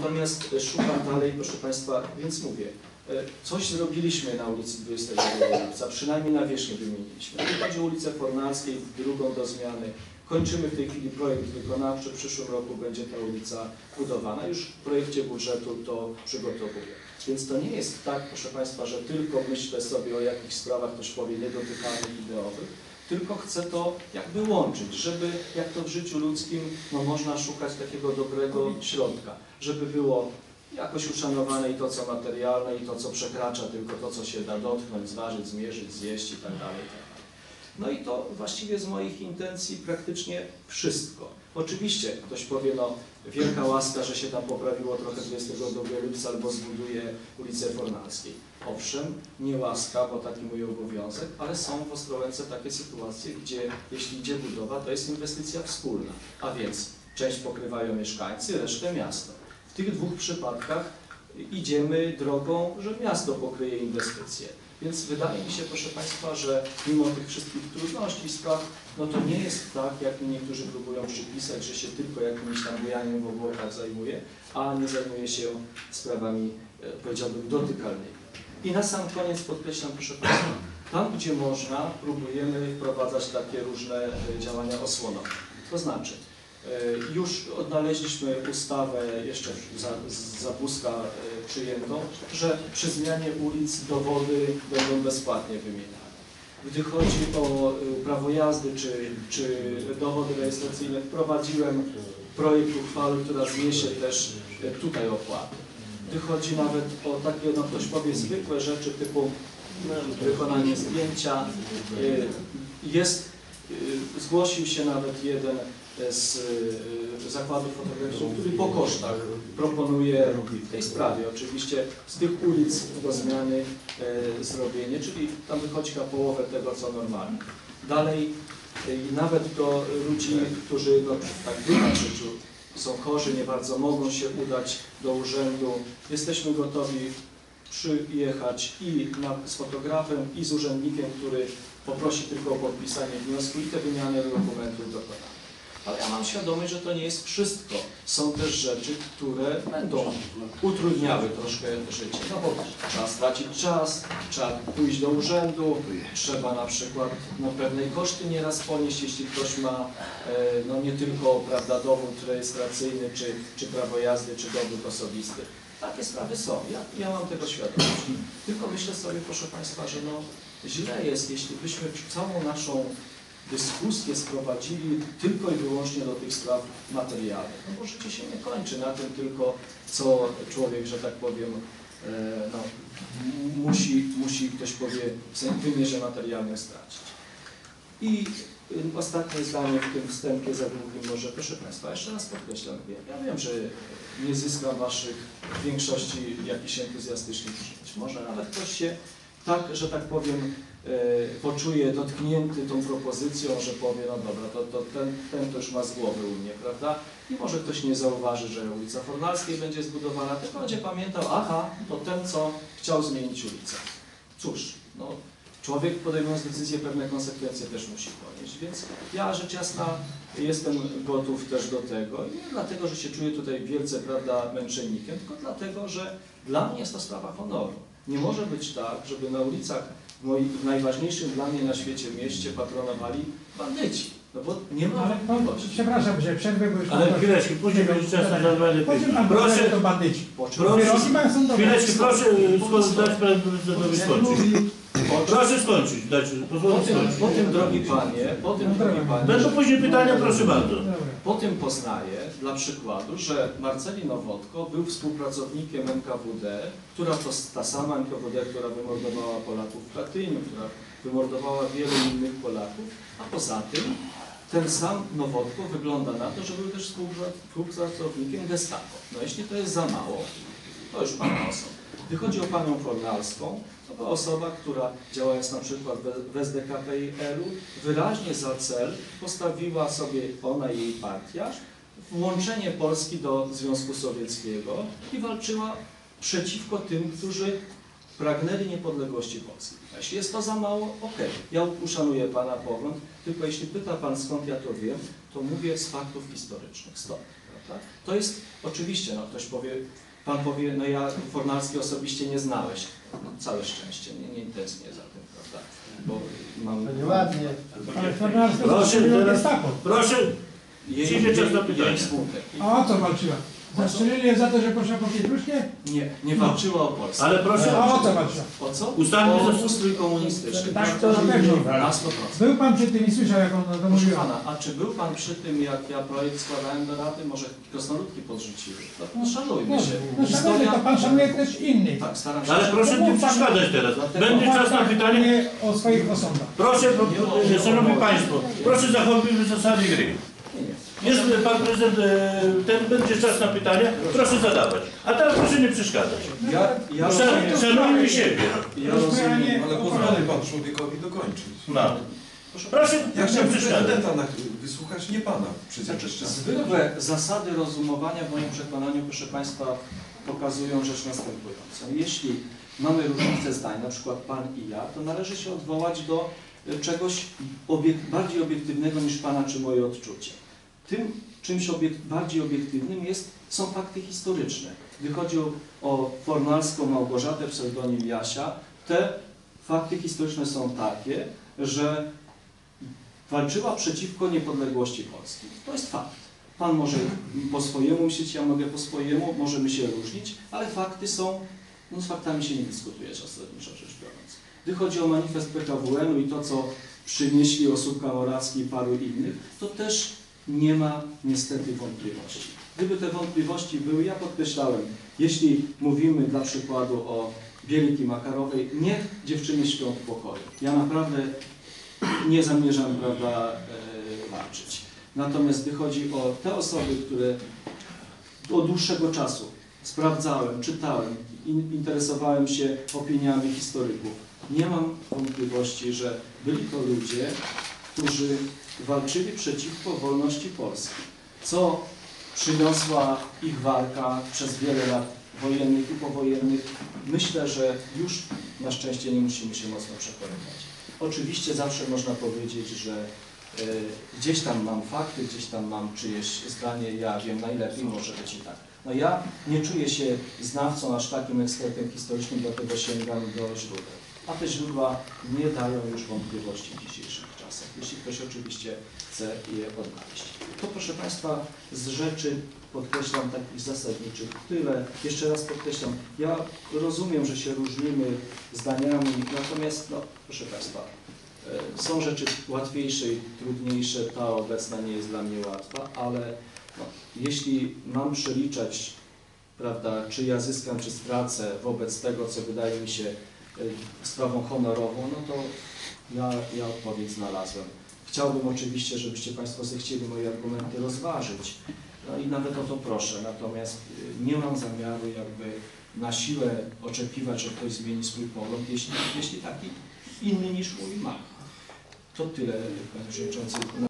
Natomiast e, szukam dalej, proszę Państwa, więc mówię, e, coś zrobiliśmy na ulicy 22 lipca, przynajmniej na wierzchni wymieniliśmy. Tu chodzi o ulicę Fornalskiej, drugą do zmiany. Kończymy w tej chwili projekt wykonawczy, w przyszłym roku będzie ta ulica budowana. Już w projekcie budżetu to przygotowuję. Więc to nie jest tak, proszę Państwa, że tylko myślę sobie o jakichś sprawach, ktoś powie, niedotykalnych, ideowych, tylko chcę to jakby łączyć, żeby jak to w życiu ludzkim, no można szukać takiego dobrego środka, żeby było jakoś uszanowane i to, co materialne, i to, co przekracza tylko to, co się da dotknąć, zważyć, zmierzyć, zjeść i tak dalej. tak. No i to właściwie z moich intencji praktycznie wszystko. Oczywiście ktoś powie, no wielka łaska, że się tam poprawiło trochę 22 lipca albo zbuduje ulicę Fornalskiej. Owszem, nie łaska, bo taki mój obowiązek, ale są w Ostrołęce takie sytuacje, gdzie jeśli idzie budowa, to jest inwestycja wspólna, a więc część pokrywają mieszkańcy, resztę miasto. W tych dwóch przypadkach idziemy drogą, że miasto pokryje inwestycje. Więc wydaje mi się, proszę Państwa, że mimo tych wszystkich trudności i spraw, no to nie jest tak, jak mi niektórzy próbują przypisać, że się tylko jakimś tam bujaniem w obłokach zajmuje, a nie zajmuje się sprawami, e, powiedziałbym, dotykalnymi. I na sam koniec podkreślam, proszę Państwa, tam gdzie można, próbujemy wprowadzać takie różne e, działania osłonowe. To znaczy, e, już odnaleźliśmy ustawę jeszcze za, za Buzka przyjętą, że przy zmianie ulic dowody będą bezpłatnie wymieniane. Gdy chodzi o e, prawo jazdy czy, czy dowody rejestracyjne, wprowadziłem projekt uchwały, która zniesie też e, tutaj opłaty. Gdy chodzi nawet o takie, no ktoś powie, zwykłe rzeczy typu wykonanie zdjęcia, y, jest, y, zgłosił się nawet jeden z y, zakładów fotograficznych, który po kosztach proponuje w tej sprawie oczywiście z tych ulic do zmiany e, zrobienie, czyli tam wychodzi na połowę tego, co normalnie. Dalej i nawet do ludzi, którzy no, tak bywa w życiu, są chorzy, nie bardzo mogą się udać do urzędu. Jesteśmy gotowi przyjechać i na, z fotografem, i z urzędnikiem, który poprosi tylko o podpisanie wniosku i te wymiany dokumentów dokonamy. Ale ja mam świadomość, że to nie jest wszystko. Są też rzeczy, które będą utrudniały troszkę życie. No bo trzeba stracić czas, trzeba pójść do urzędu, trzeba na przykład no, pewnej koszty nieraz ponieść, jeśli ktoś ma e, no, nie tylko prawda, dowód rejestracyjny, czy, czy prawo jazdy, czy dowód osobisty. Takie sprawy są. Ja, ja mam tego świadomość. Tylko myślę sobie, proszę Państwa, że no, źle jest, jeśli byśmy całą naszą dyskusję sprowadzili tylko i wyłącznie do tych spraw materialnych. No bo życie się nie kończy na tym tylko, co człowiek, że tak powiem, e, no, musi, musi ktoś powie w wymierze materialnym stracić. I y, ostatnie zdanie w tym wstępie za długim może, proszę Państwa, jeszcze raz podkreślam, ja, wiem, że nie zyskam Waszych w większości jakichś entuzjastycznych przyjęć. Może nawet ktoś się tak, że tak powiem, poczuje dotknięty tą propozycją, że powie, no dobra, to, to ten, ten to już ma z głowy u mnie, prawda? I może ktoś nie zauważy, że ulica Fornalskiej będzie zbudowana, tylko będzie pamiętał, aha, to ten, co chciał zmienić ulicę. Cóż, no, człowiek podejmując decyzję, pewne konsekwencje też musi ponieść, więc ja rzecz jasna jestem gotów też do tego i nie dlatego, że się czuję tutaj wielce, prawda, męczennikiem, tylko dlatego, że dla mnie jest to sprawa honoru. Nie może być tak, żeby na ulicach w moim w najważniejszym dla mnie na świecie mieście patronowali bandyci. No bo nie ma Ale pan, wątpliwości. przepraszam, że przerwę, bo już Ale chwileczkę, później będzie czas na nam Proszę, to bandyci. proszę, chwileczkę, proszę dać prezydentowi skończyć. Proszę skończyć, dać, Po tym, skończyć. po tym, drogi panie, po tym, drogi panie, Będą później pytania, proszę bardzo. Po tym poznaję, dla przykładu, że Marceli Nowotko był współpracownikiem NKWD, która to s- ta sama NKWD, która wymordowała Polaków w Katyniu, która wymordowała wielu innych Polaków, a poza tym ten sam Nowotko wygląda na to, że był też współpra- współpracownikiem Gestapo. No jeśli to jest za mało, to już pana osoba. Gdy chodzi o panią Fornalską, to była osoba, która działając na przykład w- SDKPL-u wyraźnie za cel postawiła sobie ona i jej partia włączenie Polski do Związku Sowieckiego i walczyła przeciwko tym, którzy pragnęli niepodległości Polski. Jeśli jest to za mało, okej, ja uszanuję Pana pogląd, tylko jeśli pyta Pan skąd ja to wiem, to mówię z faktów historycznych. Stop. prawda? To jest oczywiście, no ktoś powie, Pan powie, no ja Fornalski osobiście nie znałeś. No, całe szczęście, nie, nie tęsknię za tym, prawda? Bo mam... To nieładnie. Ale Fornalska Proszę, teraz- gestapo. Proszę, Jej, Przyjdzie czas na jej, jej smutek. O co walczyła? Zastrzelili je za to, że poszła po pietruszkę? Nie, nie walczyła o Polskę. ale proszę, A o co walczyła? O co? Ustawmy o zas- ustrój komunistyczny. Tak, to na pewno. Na 100%. Był pan przy tym i słyszał, jak ona to Proszę mówiła. pana, a czy był pan przy tym, jak ja projekt składałem do rady? Może krasnoludki podrzuciły? No, szanujmy No, się. no szanowny, to pan szanuje też innych. Tak, staram się. ale proszę nie przeszkadzać teraz. Będzie czas na pytanie. Nie o swoich osądach. Proszę, Szanowni Państwo, proszę zachować zasady gry. Jest e, Pan Prezydent, e, ten będzie czas na pytania, proszę zadawać. A teraz proszę nie przeszkadzać. Ja, ja rozumiem, Szan- Szanujmy siebie. ja rozumiem. Ale pozwoli pan człowiekowi dokończyć. No. Proszę Ja nie chciałem prezydenta na, wysłuchać, nie pana czas. Zwykłe zasady rozumowania w moim przekonaniu, proszę Państwa, pokazują rzecz następującą. Jeśli mamy różnice zdań, na przykład Pan i ja, to należy się odwołać do e, czegoś obiek bardziej obiektywnego niż Pana czy moje odczucie. Tym czymś obiek bardziej obiektywnym jest, są fakty historyczne. Gdy chodzi o, o Fornalską Małgorzatę, pseudonim Jasia, te fakty historyczne są takie, że walczyła przeciwko niepodległości Polski. To jest fakt. Pan może po swojemu myśleć, ja mogę po swojemu, możemy się różnić, ale fakty są, no z faktami się nie dyskutuje zasadniczo rzecz biorąc. Gdy chodzi o manifest PKWN-u i to, co przynieśli Osóbka Morawski i paru innych, to też nie ma niestety wątpliwości. Gdyby te wątpliwości były, ja podkreślałem, jeśli mówimy dla przykładu o Bieliki Makarowej, niech dziewczyny śpią w pokoju. Ja naprawdę nie zamierzam, prawda, e, walczyć. Natomiast gdy chodzi o te osoby, które od dłuższego czasu sprawdzałem, czytałem, in, interesowałem się opiniami historyków, nie mam wątpliwości, że byli to ludzie, którzy walczyli przeciwko wolności Polski. Co przyniosła ich walka przez wiele lat wojennych i powojennych, myślę, że już na szczęście nie musimy się mocno przekonywać. Oczywiście zawsze można powiedzieć, że e, gdzieś tam mam fakty, gdzieś tam mam czyjeś zdanie, ja wiem najlepiej, może być i tak. No ja nie czuję się znawcą, aż takim ekspertem historycznym, dlatego sięgam do źródeł. A te źródła nie dają już wątpliwości dzisiejszych ktoś oczywiście chce je odnaleźć. To proszę Państwa, z rzeczy podkreślam takich zasadniczych tyle. Jeszcze raz podkreślam, ja rozumiem, że się różnimy zdaniami, natomiast no, proszę Państwa, e, są rzeczy łatwiejsze i trudniejsze, ta obecna nie jest dla mnie łatwa, ale no, jeśli mam przeliczać, prawda, czy ja zyskam, czy stracę wobec tego, co wydaje mi się e, sprawą honorową, no to ja, ja odpowiedź znalazłem. Chciałbym oczywiście, żebyście Państwo zechcieli moje argumenty rozważyć. No i nawet o to proszę. Natomiast y, nie mam zamiaru jakby na siłę oczekiwać, że ktoś zmieni swój pogląd, jeśli, jeśli taki inny niż mój ma. To tyle, Panie Przewodniczący.